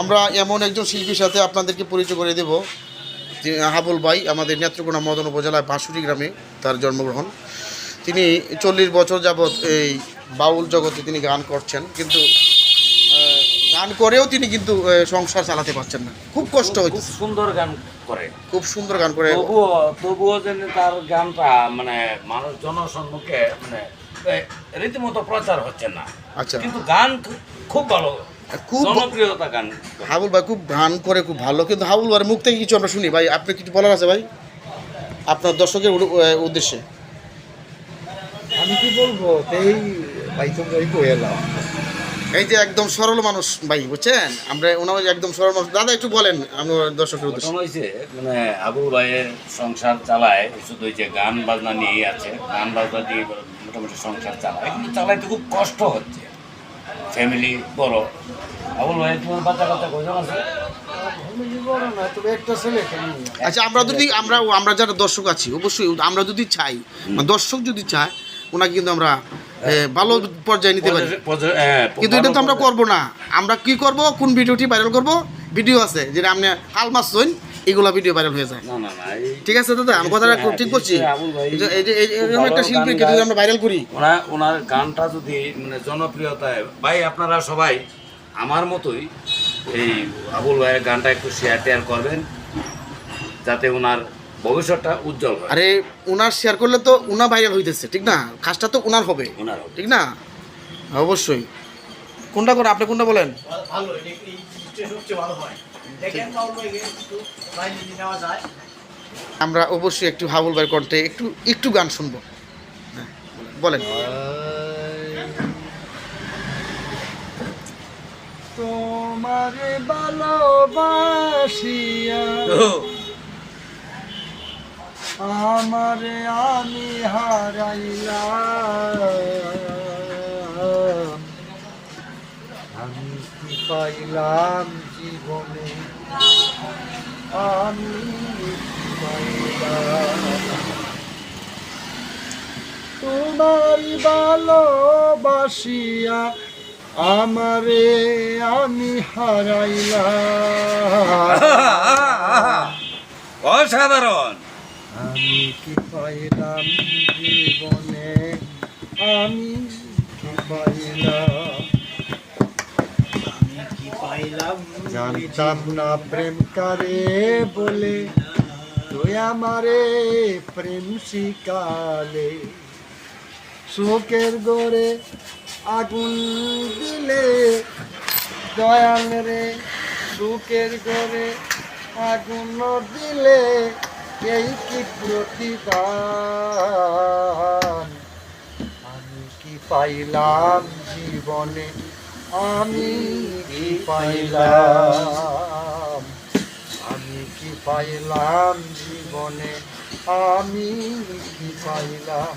আমরা এমন একজন শিল্পীর সাথে আপনাদেরকে পরিচয় করে দেব হাবুল ভাই আমাদের নেত্রকোনা মদন উপজেলায় বাঁশুরি গ্রামে তার জন্মগ্রহণ। তিনি চল্লিশ বছর যাবৎ এই বাউল জগতে তিনি গান করছেন কিন্তু গান করেও তিনি কিন্তু সংসার চালাতে পারছেন না। খুব কষ্ট হচ্ছে সুন্দর গান করে। খুব সুন্দর গান করে। তবুও তবুও যেন তার গানটা মানে মানুষ জনসম্মুখে মানে রীতিমতো প্রচার হচ্ছে না। আচ্ছা। কিন্তু গান খুব ভালো খুব জনপ্রিয়তা গান হাবুল ভাই খুব গান করে খুব ভালো। কিন্তু হাবুল ভাইয়ের মুখ থেকে কিছু আমরা শুনি। ভাই আপনি কিছু বলার আছে ভাই? আপনার দর্শকের উদ্দেশ্যে। আমি কি বলব? এই ভাই তোমরাই কয়ে এলাম এই যে একদম সরল মানুষ ভাই বুঝছেন? আমরা ওনার একদম সরল মানুষ। দাদা একটু বলেন আমার দর্শকের উদ্দেশ্যে। হয়েছে মানে আবুল ভাইয়ের সংসার চালায় শুধু ওই যে গান বাজনা নিয়েই আছে। গান বাজনা দিয়ে মোটামুটি সংসার চালায়। কিন্তু চালাইতে খুব কষ্ট হচ্ছে। ফ্যামিলি বড়। আবুল ভাই তোমার বাচ্চা কাচ্চা আছে? আচ্ছা আমরা যদি আমরা আমরা যারা দর্শক আছি অবশ্যই আমরা যদি চাই দর্শক যদি চায় ওনাকে কিন্তু আমরা ভালো পর্যায়ে নিতে পারি। হ্যাঁ, কিন্তু এটা তো আমরা করব না। আমরা কি করব? কোন ভিডিওটি ভাইরাল করব? ভিডিও আছে যেটা আপনি হাল মাস এগুলা ভিডিও ভাইরাল হয়ে যায়। না না না এই ঠিক আছে দাদা আমি কথাটা ঠিক করছি। এরকম একটা ভালো শিল্পীকে যদি আমরা ভাইরাল করি। ওনার ওনার গানটা যদি মানে জনপ্রিয়তায় ভাই আপনারা সবাই আমার মতোই এই আবুল ভাইয়ের গানটা একটু শেয়ার টেয়ার করবেন যাতে ওনার ভবিষ্যৎটা উজ্জ্বল হয়। আরে ওনার শেয়ার করলে তো ওনা ভাইরাল হইতেছে ঠিক না? কাজটা তো ওনার হবে ওনার ঠিক না? অবশ্যই। কোনটা করে আপনি কোনটা বলেন? ভালো সবচেয়ে ভালো হয়। ভাই আমরা অবশ্যই একটু হাবুল ভাইয়ের কণ্ঠে একটু একটু গান শুনব। হ্যাঁ, বলেন। তোমারে ভালোবাসিয়া আমারে আমি হারাইলাম। পাইলাম জীবনে। আমি পাইলাম ভালোবাসিয়া আমারে আমি হারাইলাম। অসাধারণ। আমি কি পাইলাম জীবনে? আমি কি পাইলাম? জানতাম না প্রেম কারে বলে তুই আমারে প্রেম শিকালে। শোকের গড়ে আগুন দিলে দয়াল রে সুখের গড়ে আগুন দিলে এই কি প্রতিদান? আমি কি পাইলাম জীবনে আমি কি পাইলাম? আমি কি পাইলাম জীবনে? আমি কি পাইলাম?